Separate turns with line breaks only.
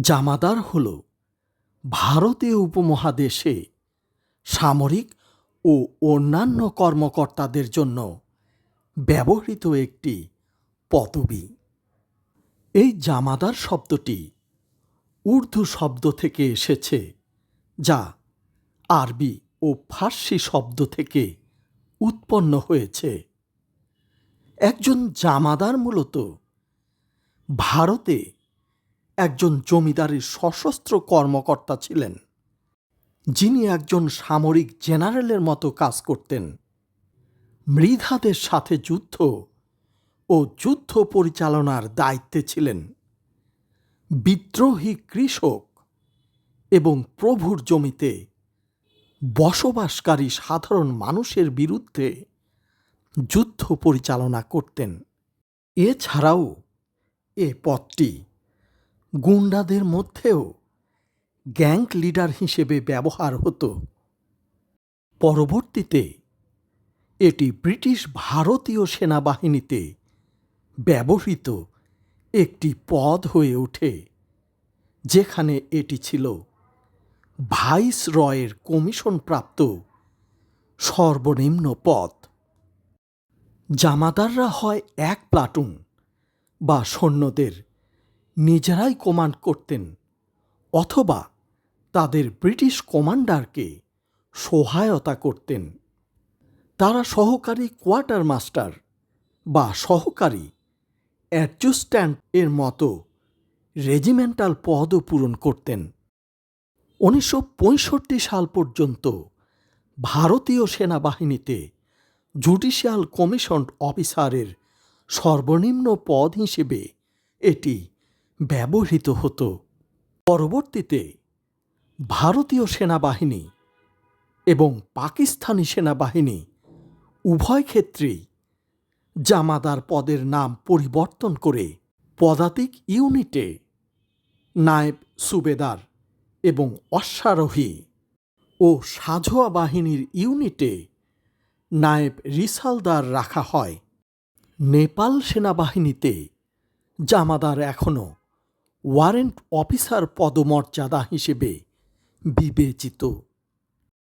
জামাদার হল। ভারতীয় উপমহাদেশে সামরিক ও অন্যান্য কর্মকর্তাদের জন্য ব্যবহৃত একটি পদবি। এই জামাদার শব্দটি উর্দু শব্দ থেকে এসেছে, যা আরবি ও ফার্সি শব্দ থেকে উৎপন্ন হয়েছে। একজন জামাদার মূলত ভারতে একজন জমিদারের সশস্ত্র কর্মকর্তা ছিলেন। যিনি একজন সামরিক জেনারেলের মতো কাজ করতেন। মৃধাদের সাথে যুদ্ধ ও যুদ্ধ পরিচালনার দায়িত্বে ছিলেন। বিদ্রোহী কৃষক এবং প্রভুর জমিতে বসবাসকারী সাধারণ মানুষের বিরুদ্ধে যুদ্ধ পরিচালনা করতেন। এছাড়াও এ পদটি গুন্ডাদের মধ্যেও গ্যাং লিডার হিসেবে ব্যবহার হতো। পরবর্তীতে এটি ব্রিটিশ ভারতীয় সেনাবাহিনীতে ব্যবহৃত একটি পদ হয়ে ওঠে, যেখানে এটি ছিল ভাইস রয়ের কমিশনপ্রাপ্ত সর্বনিম্ন পদ। জামাদাররা হয় এক প্লাটুন বা সৈন্যদের নিজেরাই কমান্ড করতেন, অথবা তাদের ব্রিটিশ কমান্ডারকে সহায়তা করতেন। তারা সহকারী কোয়ার্টার মাস্টার বা সহকারী অ্যাডজুস্ট্যান্ট এর মতো রেজিমেন্টাল পদও পূরণ করতেন। উনিশশো পঁয়ষট্টি সাল পর্যন্ত ভারতীয় সেনাবাহিনীতে জুডিশিয়াল কমিশন অফিসারের সর্বনিম্ন পদ হিসেবে এটি ব্যবহৃত হতো। পরবর্তীতে ভারতীয় সেনাবাহিনী এবং পাকিস্তানি সেনাবাহিনী উভয় ক্ষেত্রেই জামাদার পদের নাম পরিবর্তন করে পদাতিক ইউনিটে নায়েব সুবেদার এবং অশ্বারোহী ও সাঝোয়া বাহিনীর ইউনিটে নায়েব রিসালদার রাখা হয়। নেপাল সেনাবাহিনীতে জামাদার এখনও ওয়ারেন্ট অফিসার পদমর্যাদা হিসেবে বিবেচিত।